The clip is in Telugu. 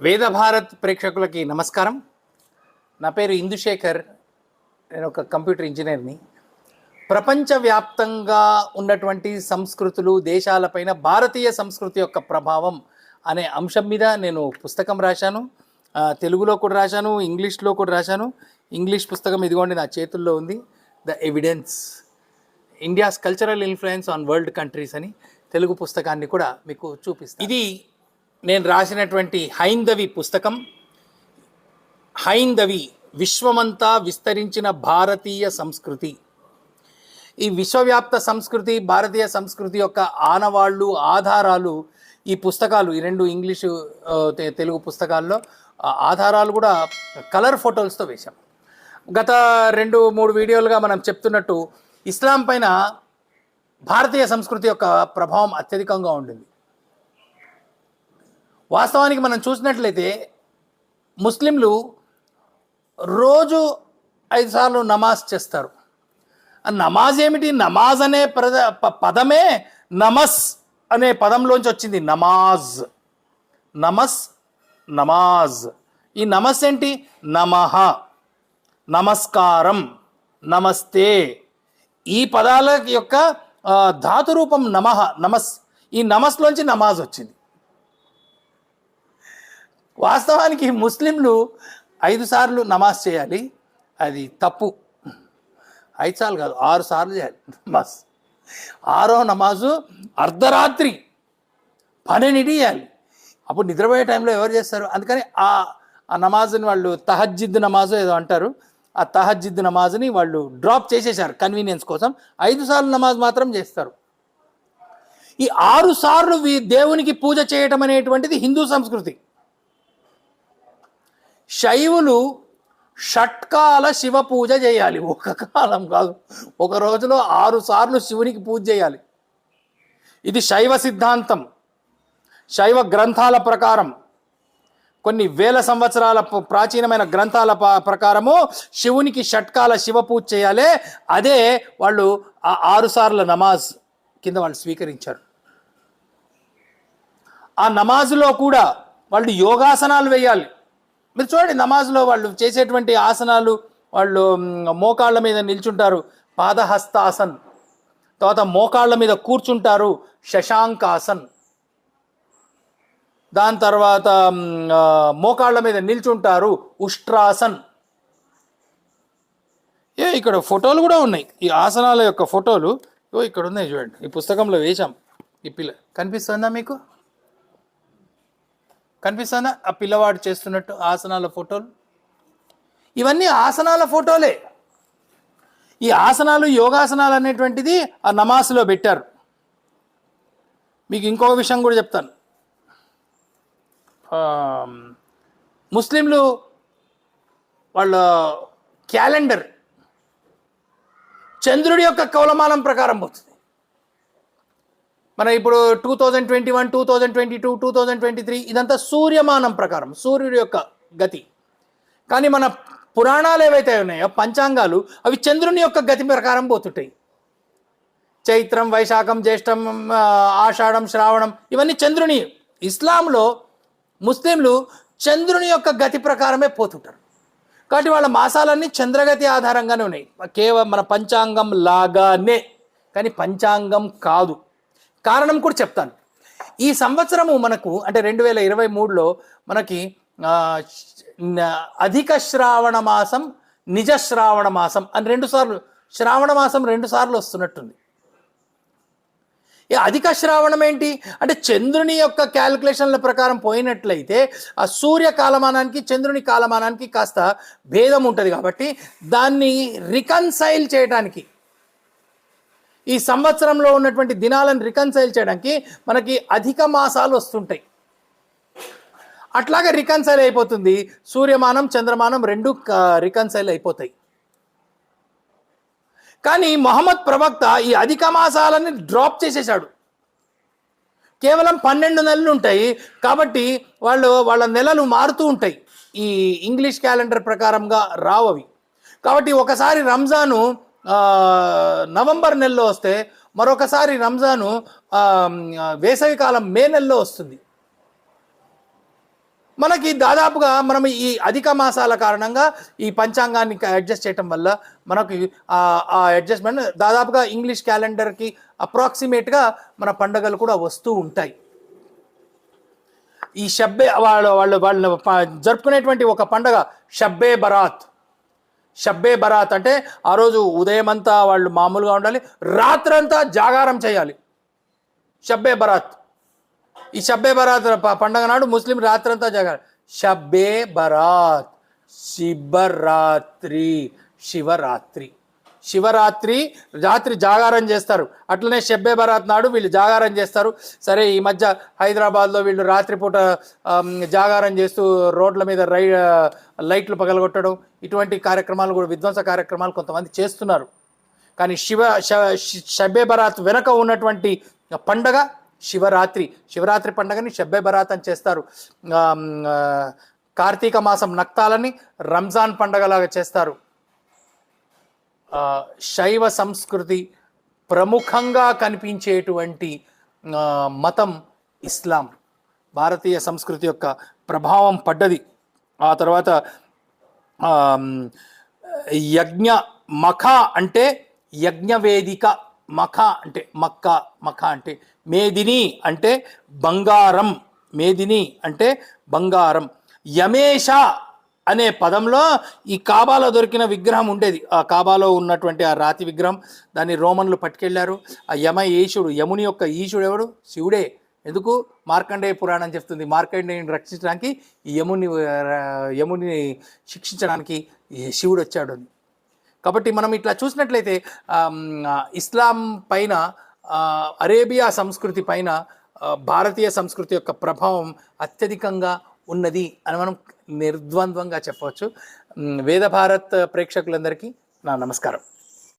వేద భారత్ ప్రేక్షకులకి నమస్కారం. నా పేరు ఇందుశేఖర్. నేను ఒక కంప్యూటర్ ఇంజనీర్ని. ప్రపంచవ్యాప్తంగా ఉన్నటువంటి సంస్కృతులు దేశాలపైన భారతీయ సంస్కృతి యొక్క ప్రభావం అనే అంశం మీద నేను పుస్తకం రాశాను. తెలుగులో కూడా రాశాను ఇంగ్లీష్లో కూడా రాశాను. ఇంగ్లీష్ పుస్తకం ఇదిగోండి నా చేతుల్లో ఉంది. The evidence. India's cultural influence on world countries అని తెలుగు పుస్తకాన్ని కూడా మీకు చూపిస్తాను ఇది నేను రాసినటువంటి హైందవి పుస్తకం హైందవి విశ్వమంతా విస్తరించిన భారతీయ సంస్కృతి. ఈ విశ్వవ్యాప్త సంస్కృతి భారతీయ సంస్కృతి యొక్క ఆనవాళ్ళు ఆధారాలు ఈ పుస్తకాలు ఈ రెండు ఇంగ్లీషు తెలుగు పుస్తకాల్లో ఆధారాలు కూడా కలర్ ఫోటోలతో వేశాం. గత రెండు మూడు వీడియోలుగా మనం చెప్తున్నట్టు ఇస్లాం పైన భారతీయ సంస్కృతి యొక్క ప్రభావం అత్యధికంగా ఉండింది. వాస్తవానికి మనం చూసినట్లయితే ముస్లింలు రోజు ఐదు సార్లు నమాజ్ చేస్తారు. నమాజ్ ఏమిటి? నమాజ్ అనే ప్రద ప- పదమే నమస్ అనే పదంలోంచి వచ్చింది. నమాజ్. నమస్ నమాజ్. ఈ నమస్ ఏంటి? నమః. నమస్కారం. నమస్తే. ఈ పదాల యొక్క ధాతురూపం ధాతు రూపం నమః నమస్. ఈ నమస్లోంచి నమాజ్ వచ్చింది. వాస్తవానికి ముస్లింలు ఐదు సార్లు నమాజ్ చేయాలి. అది తప్పు. ఐదు సార్లు కాదు ఆరు సార్లు చేయాలి. నమాజ్ ఆరో నమాజు అర్ధరాత్రి పన్నెండింటి చేయాలి. అప్పుడు నిద్రపోయే టైంలో ఎవరు చేస్తారు? అందుకని ఆ ఆ నమాజ్ని వాళ్ళు తహజ్జిద్ నమాజు ఏదో అంటారు. ఆ తహజ్జిద్ నమాజ్ని వాళ్ళు డ్రాప్ చేసేసారు కన్వీనియన్స్ కోసం. ఐదు సార్లు నమాజ్ మాత్రం చేస్తారు. ఈ ఆరు సార్లు దేవునికి పూజ చేయటం అనేటువంటిది హిందూ సంస్కృతి. శైవులు షట్కాల శివ పూజ చేయాలి. ఒక కాలం కాదు. ఒక రోజులో ఆరు సార్లు శివునికి పూజ చేయాలి. ఇది శైవ సిద్ధాంతం. శైవ గ్రంథాల ప్రకారం. కొన్ని వేల సంవత్సరాల ప్రాచీనమైన గ్రంథాల ప్రకారము శివునికి షట్కాల శివ పూజ చేయాలి. అదే వాళ్ళు ఆ ఆరు సార్ల నమాజ్ కింద వాళ్ళు స్వీకరించారు. ఆ నమాజులో కూడా వాళ్ళు యోగాసనాలు వేయాలి. మీరు చూడండి నమాజ్లో వాళ్ళు చేసేటువంటి ఆసనాలు వాళ్ళు మోకాళ్ళ మీద నిల్చుంటారు. పాదహస్తాసన్. తర్వాత మోకాళ్ళ మీద కూర్చుంటారు శశాంకాసన్. దాని తర్వాత మోకాళ్ళ మీద నిల్చుంటారు ఉష్ట్రాసన్. ఏ ఇక్కడ ఫోటోలు కూడా ఉన్నాయి. ఈ ఆసనాల యొక్క ఫోటోలు ఓ ఇక్కడ ఉన్నాయి చూడండి. ఈ పుస్తకంలో వేశాం. ఈ పిల్ల కనిపిస్తుందా మీకు? కనిపిస్తుందా? ఆ పిల్లవాడు చేస్తున్నట్టు ఆసనాల ఫోటోలు. ఇవన్నీ ఆసనాల ఫోటోలే. ఈ ఆసనాలు యోగాసనాలు అనేటువంటిది ఆ నమాజ్లో పెట్టారు. మీకు ఇంకొక విషయం కూడా చెప్తాను. ముస్లింలు వాళ్ళ క్యాలెండర్ చంద్రుడి యొక్క కౌలమానం ప్రకారం పోతుంది. మన ఇప్పుడు two thousand twenty one two thousand twenty two two thousand twenty three ఇదంతా సూర్యమానం ప్రకారం సూర్యుడి యొక్క గతి. కానీ మన పురాణాలు ఏవైతే ఉన్నాయో పంచాంగాలు అవి చంద్రుని యొక్క గతి ప్రకారం పోతుంటాయి. చైత్రం వైశాఖం జ్యేష్టం ఆషాఢం శ్రావణం ఇవన్నీ చంద్రుని ఇస్లాంలో ముస్లింలు చంద్రుని యొక్క గతి ప్రకారమే పోతుంటారు. కాబట్టి వాళ్ళ మాసాలన్నీ చంద్రగతి ఆధారంగానే ఉన్నాయి. కేవలం మన పంచాంగం లాగానే కానీ పంచాంగం కాదు. కారణం కూడా చెప్తాను. ఈ సంవత్సరము మనకు అంటే రెండు వేల ఇరవై మూడులో మనకి అధిక శ్రావణ మాసం నిజ శ్రావణ మాసం అని రెండు సార్లు శ్రావణ మాసం రెండు సార్లు వస్తున్నట్టుంది. ఈ అధిక శ్రావణం ఏంటి? అంటే చంద్రుని యొక్క క్యాలిక్యులేషన్ల ప్రకారం పోయినట్లయితే ఆ సూర్య కాలమానానికి చంద్రుని కాలమానానికి కాస్త భేదం ఉంటుంది కాబట్టి దాన్ని రికన్సైల్ చేయడానికి ఈ సంవత్సరంలో ఉన్నటువంటి దినాలను రికన్సైల్ చేయడానికి మనకి అధిక మాసాలు వస్తుంటాయి. అట్లాగే రికన్సైల్ అయిపోతుంది. సూర్యమానం చంద్రమానం రెండు రికన్సైల్ అయిపోతాయి. కానీ మొహమ్మద్ ప్రవక్త ఈ అధిక మాసాలని డ్రాప్ చేసేశాడు. కేవలం పన్నెండు నెలలు ఉంటాయి. కాబట్టి వాళ్ళు వాళ్ళ నెలలు మారుతూ ఉంటాయి. ఈ ఇంగ్లీష్ క్యాలెండర్ ప్రకారంగా రావు అవి కాబట్టి ఒకసారి రంజాను నవంబర్ నెలలో వస్తే మరొకసారి రంజాను వేసవికాలం మే నెలలో వస్తుంది. మనకి దాదాపుగా మనం ఈ అధిక మాసాల కారణంగా ఈ పంచాంగాన్ని అడ్జస్ట్ చేయటం వల్ల మనకి ఆ- అడ్జస్ట్మెంట్ దాదాపుగా ఇంగ్లీష్ క్యాలెండర్కి అప్రాక్సిమేట్గా మన పండగలు కూడా వస్తూ ఉంటాయి. ఈ షబ్బే వాళ్ళు వాళ్ళు వాళ్ళు జరుపుకునేటువంటి ఒక పండగ షబ్బే బరాత్. షబ్బే బరాత్ అంటే ఆ రోజు ఉదయం అంతా వాళ్ళు మామూలుగా ఉండాలి రాత్రంతా జాగారం చేయాలి. షబ్బే బరాత్. ఈ షబ్బే బరాత్ పండగ నాడు ముస్లిం రాత్రంతా జాగారం. షబ్బే బరాత్. శివరాత్రి శివరాత్రి. శివరాత్రి రాత్రి జాగారం చేస్తారు. అట్లనే షబ్బే బరాత్ నాడు వీళ్ళు జాగారం చేస్తారు. సరే ఈ మధ్య హైదరాబాద్లో వీళ్ళు రాత్రిపూట జాగారం చేస్తూ రోడ్ల మీద రై లైట్లు పగలగొట్టడం ఇటువంటి కార్యక్రమాలు కూడా విధ్వంస కార్యక్రమాలు కొంతమంది చేస్తున్నారు. కానీ శివ షబ్బే బరాత్ వెనక ఉన్నటువంటి పండగ శివరాత్రి. శివరాత్రి పండగని షబ్బే బరాత్ అని చేస్తారు. కార్తీక మాసం నక్తాలని రంజాన్ పండగలాగా చేస్తారు. శైవ సంస్కృతి ప్రముఖంగా కనిపించేటువంటి మతం ఇస్లాం. భారతీయ సంస్కృతి యొక్క ప్రభావం పడ్డది. ఆ తర్వాత యజ్ఞ మఖ అంటే యజ్ఞవేదిక మఖ అంటే మక్క మఖ అంటే మేదిని అంటే బంగారం మేదిని అంటే బంగారం. యమేష అనే పదంలో ఈ కాబాలో దొరికిన విగ్రహం ఉండేది. ఆ కాబాలో ఉన్నటువంటి ఆ రాతి విగ్రహం దాన్ని రోమన్లు పట్టుకెళ్ళారు. ఆ యమ ఈశుడు యముని యొక్క ఈశుడు ఎవడు? శివుడే. ఎందుకు? మార్కండేయ పురాణం చెప్తుంది. మార్కండేయుని రక్షించడానికి ఈ యముని యముని శిక్షించడానికి శివుడు వచ్చాడు అని. కాబట్టి మనం ఇట్లా చూసినట్లయితే ఇస్లాం పైన అరేబియా సంస్కృతి పైన భారతీయ సంస్కృతి యొక్క ప్రభావం అత్యధికంగా ఉన్నది అని మనం నిర్ద్వంద్వంగా చెప్పవచ్చు. వేదభారత్ ప్రేక్షకులందరికీ నా నమస్కారం.